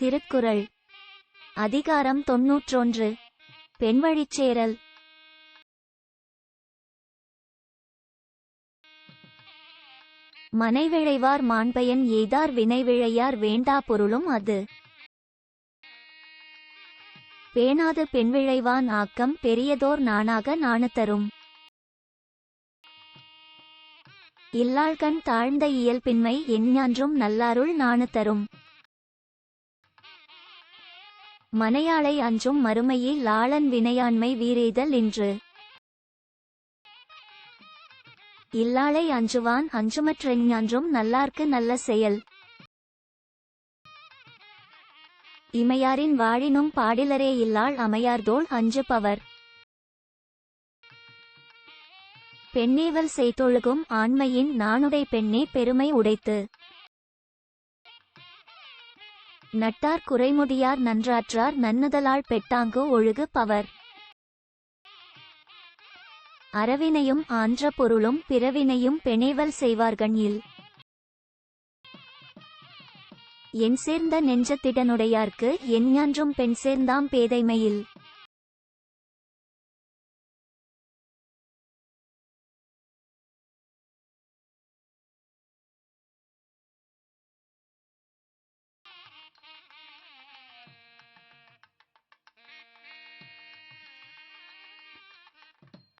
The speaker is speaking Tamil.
திருக்குறள். அதிகாரம் தொன்னூற்றொன்று. பெண்வழிச்சேரல். மனைவிழைவார் மாண்பயன் எய்தார் வினைவிழையார் வேண்டா பொருளும் அது. பேணாது பெண்விழைவான் ஆக்கம் பெரியதோர் நாணாக நாணு தரும் இல்லாள்கண் தாழ்ந்த இயல்பின்மை எஞ்ஞான்றும் நல்லாருள் நாணு தரும் மனையாளை அஞ்சும் மறுமையில் லாளன் வினையாண்மை வீரேதல் இன்று. இல்லாளை அஞ்சுவான் அஞ்சுமற்றெஞ்ஞான்றும் நல்லார்க்கு நல்ல செயல். இமையாரின் வாழினும் பாடிலரே இல்லாள் அமையார்தோள் அஞ்சுபவர். பெண்ணேவல் செய்தொழுகும் ஆண்மையின் நாணுடை பெண்ணே பெருமை உடைத்து. நட்டார் குறைமுடியார் நன்றாற்றார் நன்னுதலாள் பெட்டாங்கு ஒழுகு பவர். அறவினையும் ஆன்ற பொருளும் பிறவினையும் பெணேவல் செய்வார்கள் இல். என் சேர்ந்த நெஞ்சத்திடனுடையார்க்கு எஞ்ஞான்றும் பெண் சேர்ந்தாம் பேதைமையில்